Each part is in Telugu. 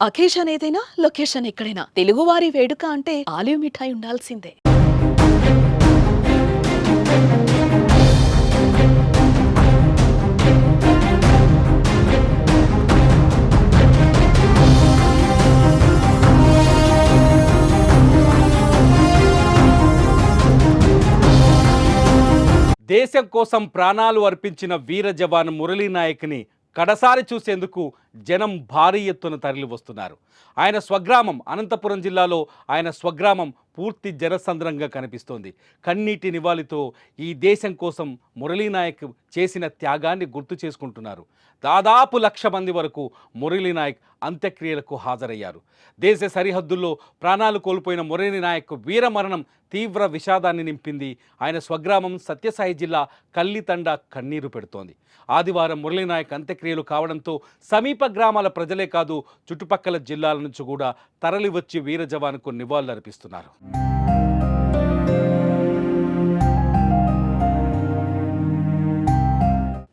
అకేషన్ ఏదైనా లొకేషన్ ఎక్కడైనా. తెలుగువారి వేడుక అంటే ఆలివ్ మిఠాయి ఉండాల్సిందే. దేశం కోసం ప్రాణాలు అర్పించిన వీర జవాన్ మురళీ నాయక్ని కడసారి చూసేందుకు జనం భారీ ఎత్తున తరలి వస్తున్నారు ఆయన స్వగ్రామం అనంతపురం జిల్లాలో ఆయన స్వగ్రామం పూర్తి జనసంద్రంగా కనిపిస్తోంది. కన్నీటి నివాళితో ఈ దేశం కోసం మురళీనాయక్ చేసిన త్యాగాన్ని గుర్తు చేసుకుంటున్నారు. దాదాపు లక్ష మంది వరకు మురళీనాయక్ అంత్యక్రియలకు హాజరయ్యారు. దేశ సరిహద్దుల్లో ప్రాణాలు కోల్పోయిన మురళీనాయక్ వీరమరణం తీవ్ర విషాదాన్ని నింపింది. ఆయన స్వగ్రామం సత్యసాయి జిల్లా కల్లితండ కన్నీరు పెడుతోంది. ఆదివారం మురళీనాయక్ అంత్యక్రియలు కావడంతో సమీప గ్రామాల ప్రజలే కాదు చుట్టుపక్కల జిల్లాల నుంచి కూడా తరలివచ్చి వీర జవాన్కు నివాళులర్పిస్తున్నారు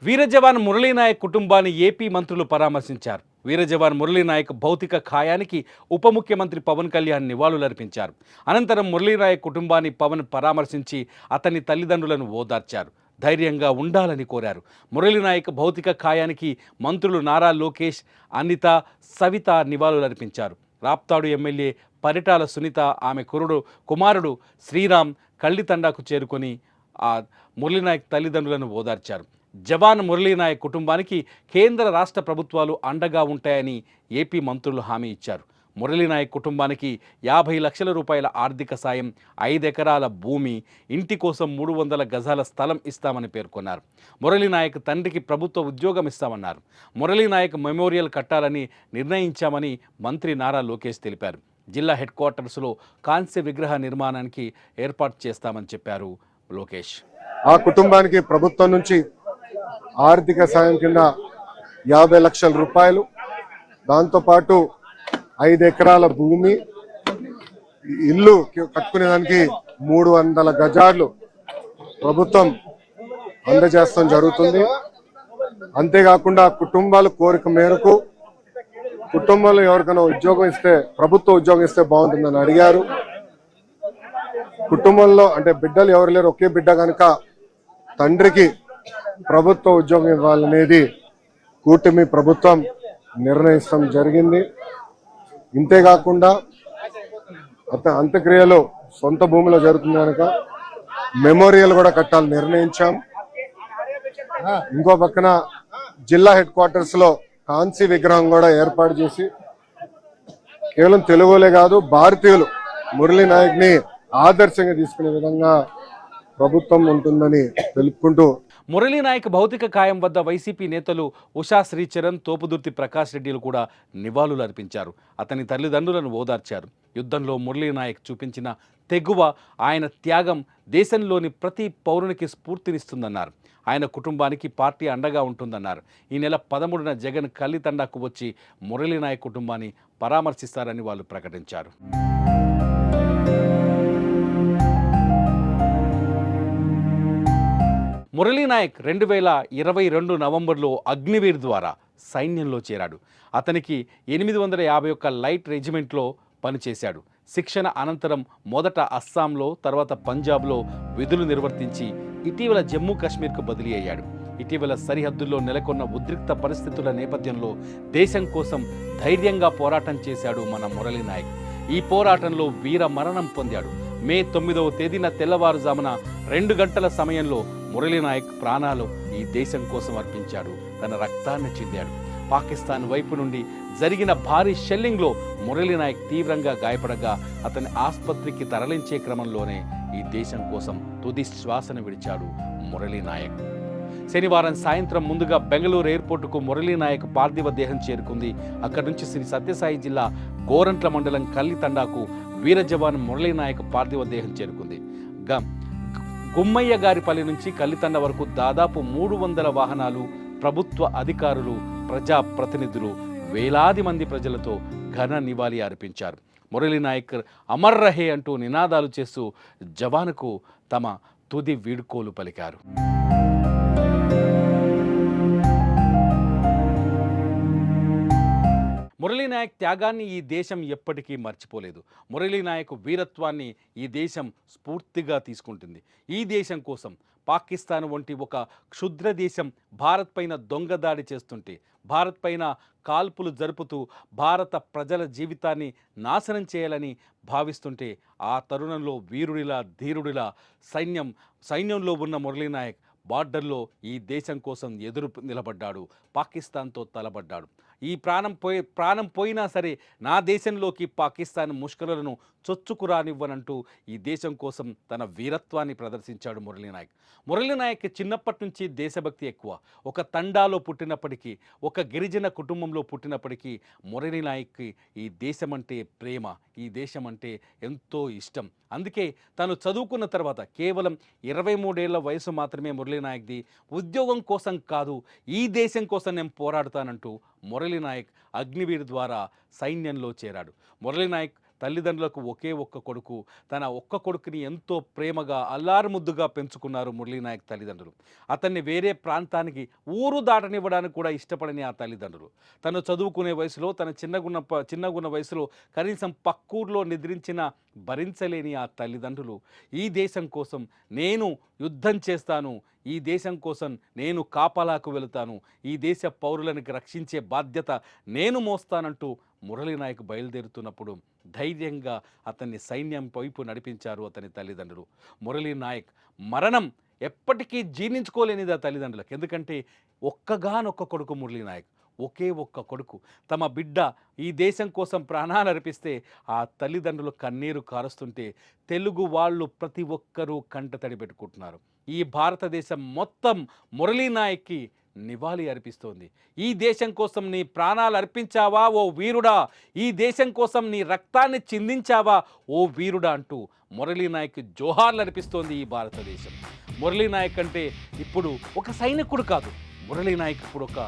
వీరజవాన్ మురళీనాయక్ కుటుంబాన్ని ఏపీ మంత్రులు పరామర్శించారు. వీరజవాన్ మురళీనాయక్ భౌతిక ఖాయానికి ఉప ముఖ్యమంత్రి పవన్ కళ్యాణ్ నివాళులర్పించారు అనంతరం మురళీనాయక్ కుటుంబాన్ని పవన్ పరామర్శించి అతని తల్లిదండ్రులను ఓదార్చారు. ధైర్యంగా ఉండాలని కోరారు. మురళీనాయక్ భౌతిక ఖాయానికి మంత్రులు నారా లోకేష్ అనిత సవిత నివాళులర్పించారు. రాప్తాడు ఎమ్మెల్యే పరిటాల సునీత ఆమె కురుడు కుమారుడు శ్రీరామ్ కళ్ళితండాకు చేరుకొని ఆ మురళీనాయక్ తల్లిదండ్రులను ఓదార్చారు. జవాన్ మురళీనాయక్ కుటుంబానికి కేంద్ర రాష్ట్ర ప్రభుత్వాలు అండగా ఉంటాయని ఏపీ మంత్రులు హామీ ఇచ్చారు. మురళీనాయక్ కుటుంబానికి యాభై లక్షల రూపాయల ఆర్థిక సాయం ఐదు ఎకరాల భూమి ఇంటి కోసం మూడు వందల గజాల స్థలం ఇస్తామని పేర్కొన్నారు. మురళీనాయక్ తండ్రికి ప్రభుత్వ ఉద్యోగం ఇస్తామన్నారు. మురళీనాయక్ మెమోరియల్ కట్టాలని నిర్ణయించామని మంత్రి నారా లోకేష్ తెలిపారు. జిల్లా హెడ్ క్వార్టర్స్లో కాంస్య విగ్రహ నిర్మాణానికి ఏర్పాటు చేస్తామని చెప్పారు లోకేష్. ఆ కుటుంబానికి ప్రభుత్వం నుంచి ఆర్థిక సాయం కింద యాభై లక్షల రూపాయలు. దాంతోపాటు ఐదు ఎకరాల భూమి ఇల్లు కట్టుకునేదానికి మూడు వందల గజాలు ప్రభుత్వం అందజేస్తాం జరుగుతుంది. అంతేకాకుండా కుటుంబాల కోరిక మేరకు కుటుంబంలో ఎవరికైనా ఉద్యోగం ఇస్తే ప్రభుత్వ ఉద్యోగం ఇస్తే బాగుంటుందని అడిగారు. కుటుంబంలో అంటే బిడ్డలు ఎవరు లేరు ఒకే బిడ్డ కనుక తండ్రికి ప్రభుత్వ ఉద్యోగం ఇవ్వాలనేది కూటమి ప్రభుత్వం నిర్ణయిస్తాం జరిగింది. ఇంతేకాకుండా అత అంత్యక్రియలు సొంత భూమిలో జరుగుతుంది కనుక మెమోరియల్ కూడా కట్టాలని నిర్ణయించాం. ఇంకో పక్కన జిల్లా హెడ్ క్వార్టర్స్లో కాంసీ విగ్రహం కూడా ఏర్పాటు చేసి కేవలం తెలుగులే కాదు భారతీయులు మురళీ నాయక్ని ఆదర్శంగా తీసుకునే విధంగా ప్రభుత్వం ఉంటుందని తెలుపుకుంటూ మురళీనాయక్ భౌతిక కాయం వద్ద వైసీపీ నేతలు ఉషా శ్రీచరణ్ తోపుదుర్తి ప్రకాష్ రెడ్డిలు కూడా నివాళులు అర్పించారు. అతని తల్లిదండ్రులను ఓదార్చారు. యుద్ధంలో మురళీనాయక్ చూపించిన తెగువ ఆయన త్యాగం దేశంలోని ప్రతి పౌరునికి స్ఫూర్తినిస్తుందన్నారు. ఆయన కుటుంబానికి పార్టీ అండగా ఉంటుందన్నారు. ఈ నెల పదమూడున జగన్ కల్లితండాకు వచ్చి మురళీనాయక్ కుటుంబాన్ని పరామర్శిస్తారని వాళ్ళు ప్రకటించారు. మురళీనాయక్ రెండు వేల ఇరవై రెండు నవంబర్లో అగ్నివీర్ ద్వారా సైన్యంలో చేరాడు. అతనికి ఎనిమిది వందల యాభై ఒక్క లైట్ రెజిమెంట్లో పనిచేశాడు. శిక్షణ అనంతరం మొదట అస్సాంలో తర్వాత పంజాబ్లో విధులు నిర్వర్తించి ఇటీవల జమ్మూ కాశ్మీర్కు బదిలీ అయ్యాడు. ఇటీవల సరిహద్దుల్లో నెలకొన్న ఉద్రిక్త పరిస్థితుల నేపథ్యంలో దేశం కోసం ధైర్యంగా పోరాటం చేశాడు మన మురళీ నాయక్ ఈ పోరాటంలో వీర మరణం పొందాడు. మే తొమ్మిదవ తేదీన తెల్లవారుజామున రెండు గంటల సమయంలో మురళీ నాయక్ ప్రాణాలు ఈ దేశం కోసం అర్పించాడు. తన రక్తాన్ని చెందాడు. పాకిస్తాన్ వైపు నుండి జరిగిన భారీ షెల్లింగ్లో మురళీ నాయక్ తీవ్రంగా గాయపడగా అతని ఆసుపత్రికి తరలించే క్రమంలోనే ఈ దేశం కోసం తుది శ్వాసను విడిచాడు మురళీ నాయక్. శనివారం సాయంత్రం ముందుగా బెంగళూరు ఎయిర్పోర్టుకు మురళీ నాయక్ పార్థివ దేహం చేరుకుంది. అక్కడి నుంచి శ్రీ సత్యసాయి జిల్లా గోరంట్ల మండలం కల్లితండాకు వీర జవాన్ మురళీ నాయక్ పార్థివ దేహం చేరుకుంది. గమ్ గుమ్మయ్య గారిపల్లి నుంచి కల్లితండ వరకు దాదాపు మూడు వందల వాహనాలు ప్రభుత్వ అధికారులు ప్రజా ప్రతినిధులు వేలాది మంది ప్రజలతో ఘన నివాళి అర్పించారు. మురళీ నాయక్ అమర్ రహే అంటూ నినాదాలు చేస్తూ జవానుకు తమ తుది వీడ్కోలు పలికారు. మురళీనాయక్ త్యాగాన్ని ఈ దేశం ఎప్పటికీ మర్చిపోలేదు. మురళీనాయక్ వీరత్వాన్ని ఈ దేశం స్ఫూర్తిగా తీసుకుంటుంది. ఈ దేశం కోసం పాకిస్తాన్ వంటి ఒక క్షుద్ర దేశం భారత్ పైన దొంగదాడి చేస్తుంటే భారత్ పైన కాల్పులు జరుపుతూ భారత ప్రజల జీవితాన్ని నాశనం చేయాలని భావిస్తుంటే ఆ తరుణంలో వీరుడిలా ధీరుడిలా సైన్యం సైన్యంలో ఉన్న మురళీనాయక్ బార్డర్లో ఈ దేశం కోసం ఎదురు నిలబడ్డాడు. పాకిస్తాన్తో తలబడ్డాడు ఈ ప్రాణం పోయి ప్రాణం పోయినా సరే నా దేశంలోకి పాకిస్తాన్ ముష్కరులను చొచ్చుకురానివ్వనంటూ ఈ దేశం కోసం తన వీరత్వాన్ని ప్రదర్శించాడు మురళీనాయక్ మురళీనాయక్ చిన్నప్పటి నుంచి దేశభక్తి ఎక్కువ. ఒక తండాలో పుట్టినప్పటికీ ఒక గిరిజన కుటుంబంలో పుట్టినప్పటికీ మురళీనాయక్కి ఈ దేశం అంటే ప్రేమ ఈ దేశం అంటే ఎంతో ఇష్టం. అందుకే తను చదువుకున్న తర్వాత కేవలం ఇరవై మూడేళ్ళ వయసు మాత్రమే మురళీనాయక్ది ఉద్యోగం కోసం కాదు ఈ దేశం కోసం నేను పోరాడుతానంటూ మురళీ నాయక్ అగ్నివీర్ ద్వారా సైన్యంలో చేరాడు. మురళీ నాయక్ తల్లిదండ్రులకు ఒకే ఒక్క కొడుకు. తన ఒక్క కొడుకుని ఎంతో ప్రేమగా అల్లారుముద్దుగా పెంచుకున్నారు మురళీనాయక్ తల్లిదండ్రులు. అతన్ని వేరే ప్రాంతానికి ఊరు దాటనివ్వడానికి కూడా ఇష్టపడని ఆ తల్లిదండ్రులు. తను చదువుకునే వయసులో తన చిన్నగున్న చిన్నగున్న వయసులో కనీసం పక్కూర్లో నిద్రించిన భరించలేని ఆ తల్లిదండ్రులు ఈ దేశం కోసం నేను యుద్ధం చేస్తాను ఈ దేశం కోసం నేను కాపలాకు వెళుతాను ఈ దేశ పౌరులను రక్షించే బాధ్యత నేను మోస్తానంటూ మురళీ నాయక్ బయలుదేరుతున్నప్పుడు ధైర్యంగా అతన్ని సైన్యం వైపు నడిపించారు అతని తల్లిదండ్రులు. మురళీ నాయక్ మరణం ఎప్పటికీ జీర్ణించుకోలేనిది ఆ తల్లిదండ్రులకు. ఎందుకంటే ఒక్కగానొక్క కొడుకు మురళీ నాయక్. ఒకే ఒక్క కొడుకు. తమ బిడ్డ ఈ దేశం కోసం ప్రాణాలు అర్పిస్తే ఆ తల్లిదండ్రులు కన్నీరు కారుస్తుంటే తెలుగు వాళ్ళు ప్రతి ఒక్కరూ కంట తడి పెట్టుకుంటున్నారు. ఈ భారతదేశం మొత్తం మురళీ నాయక్కి నివాళి అర్పిస్తోంది. ఈ దేశం కోసం నీ ప్రాణాలు అర్పించావా ఓ వీరుడా? ఈ దేశం కోసం నీ రక్తాన్ని చిందించావా ఓ వీరుడా అంటూ మురళీ నాయక్ జోహార్లు అర్పిస్తోంది ఈ భారతదేశం. మురళీ నాయక్ అంటే ఇప్పుడు ఒక సైనికుడు కాదు. మురళీ నాయక్ ఇప్పుడు ఒక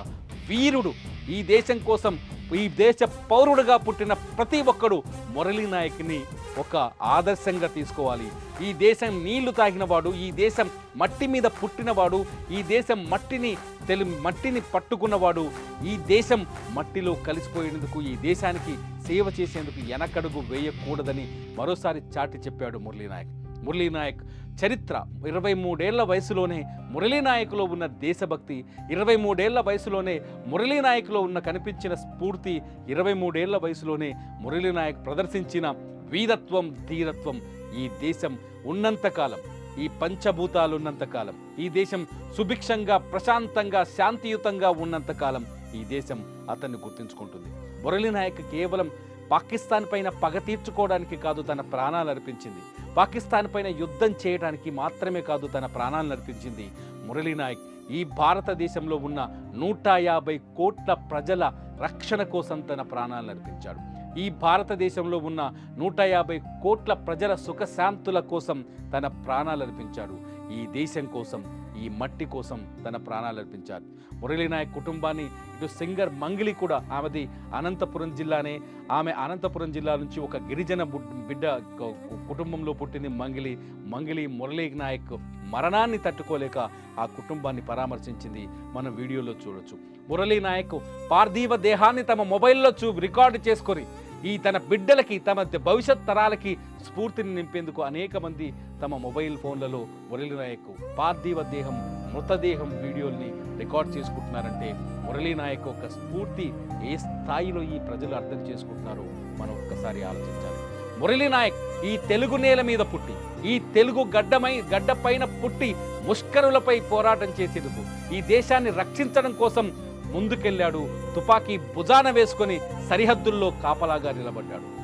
వీరుడు ఈ దేశం కోసం ఈ దేశ పౌరుడుగా పుట్టిన ప్రతి ఒక్కడు మురళీ నాయక్ని ఒక ఆదర్శంగా తీసుకోవాలి. ఈ దేశం నీళ్ళు తాగినవాడు ఈ దేశం మట్టి మీద పుట్టినవాడు ఈ దేశం మట్టిని తెలు మట్టిని పట్టుకున్నవాడు ఈ దేశం మట్టిలో కలిసిపోయేందుకు ఈ దేశానికి సేవ చేసేందుకు వెనకడుగు వేయకూడదని మరోసారి చాటి చెప్పాడు మురళీ నాయక్. మురళీ నాయక్ చరిత్ర ఇరవై మూడేళ్ళ వయసులోనే మురళీ నాయకులో ఉన్న దేశభక్తి ఇరవై మూడేళ్ళ వయసులోనే మురళీ నాయకులో ఉన్న కనిపించిన స్ఫూర్తి ఇరవై మూడేళ్ళ వయసులోనే మురళీ నాయక్ ప్రదర్శించిన వీరత్వం ధీరత్వం ఈ దేశం ఉన్నంతకాలం ఈ పంచభూతాలు ఉన్నంతకాలం ఈ దేశం సుభిక్షంగా ప్రశాంతంగా శాంతియుతంగా ఉన్నంతకాలం ఈ దేశం అతన్ని గుర్తుంచుకుంటుంది. మురళీ నాయక్ కేవలం పాకిస్తాన్ పైన పగ తీర్చుకోవడానికి కాదు తన ప్రాణాలు అర్పించింది. పాకిస్తాన్ పైన యుద్ధం చేయడానికి మాత్రమే కాదు తన ప్రాణాలను అర్పించింది మురళీ నాయక్. ఈ భారతదేశంలో ఉన్న నూట యాభై కోట్ల ప్రజల రక్షణ కోసం తన ప్రాణాలను అర్పించాడు. ఈ భారతదేశంలో ఉన్న నూట యాభై కోట్ల ప్రజల సుఖశాంతుల కోసం తన ప్రాణాలు అర్పించాడు. ఈ దేశం కోసం ఈ మట్టి కోసం తన ప్రాణాలు అర్పించారు. మురళీ నాయక్ కుటుంబాన్ని ఇటు సింగర్ మంగిలి కూడా ఆమెది అనంతపురం జిల్లానే. ఆమె అనంతపురం జిల్లా నుంచి ఒక గిరిజన బిడ్డ కు- కుటుంబంలో పుట్టింది మంగిలి. మంగిలి మురళీ నాయక్ మరణాన్ని తట్టుకోలేక ఆ కుటుంబాన్ని పరామర్శించింది మనం వీడియోలో చూడొచ్చు. మురళీ నాయక్ పార్థివ దేహాన్ని తమ మొబైల్లో చూ రికార్డు చేసుకొని ఈ తన బిడ్డలకి తమ భవిష్యత్ తరాలకి స్ఫూర్తిని నింపేందుకు అనేక మంది తమ మొబైల్ ఫోన్లలో మురళీ నాయక్ పార్థివ దేహం మృతదేహం వీడియోల్ని రికార్డ్ చేసుకుంటున్నారంటే మురళీ నాయక్ యొక్క స్ఫూర్తి ఏ స్థాయిలో ఈ ప్రజలు అర్థం చేసుకుంటున్నారో మనం ఒక్కసారి ఆలోచించాలి. మురళీ నాయక్ ఈ తెలుగు నేల మీద పుట్టి ఈ తెలుగు గడ్డమై గడ్డపైన పుట్టి ముష్కరులపై పోరాటం చేసేందుకు ఈ దేశాన్ని రక్షించడం కోసం ముందుకెళ్ళాడు. తుపాకీ భుజాన వేసుకొని సరిహద్దుల్లో కాపలాగా నిలబడ్డాడు.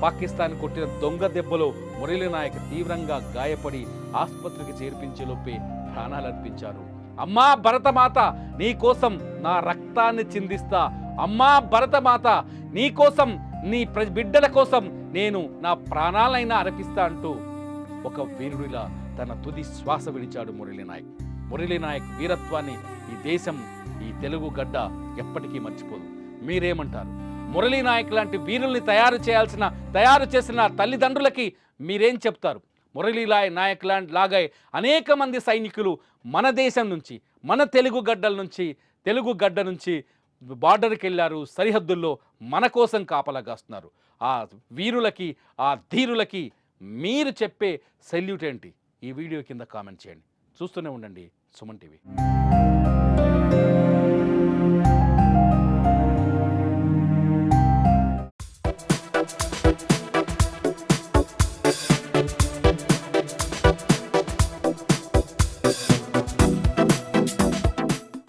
పాకిస్తాన్ కొట్టిన దొంగ దెబ్బలో మురళీ నాయక్ తీవ్రంగా గాయపడి ఆసుపత్రికి చేర్పించే లోపే ప్రాణాలు అర్పించారు అమ్మా భరతమాత నీ కోసం నా రక్తాన్ని చిందిస్తా. అమ్మా భరతమాత నీ కోసం నీ ప్ర- బిడ్డల కోసం నేను నా ప్రాణాలైనా అర్పిస్తా అంటూ ఒక వీరుడిలా తన తుది శ్వాస విడిచాడు మురళీ నాయక్. మురళీ నాయక్ వీరత్వాన్ని ఈ దేశం ఈ తెలుగు గడ్డ ఎప్పటికీ మర్చిపోదు. మీరేమంటారు? మురళీ నాయక్ లాంటి వీరుల్ని తయారు చేయాల్సిన తయారు చేసిన తల్లిదండ్రులకి మీరేం చెప్తారు? మురళీలాయ్ నాయక్ లాంటి లాగా అనేక మంది సైనికులు మన దేశం నుంచి మన తెలుగు గడ్డల నుంచి తెలుగు గడ్డ నుంచి బార్డర్కి వెళ్ళారు సరిహద్దుల్లో మన కోసం కాపలా కాస్తున్నారు. ఆ వీరులకి ఆ ధీరులకి మీరు చెప్పే సెల్యూట్ ఏంటి? ఈ వీడియో కింద కామెంట్ చేయండి. చూస్తూనే ఉండండి సుమన్ టీవీ.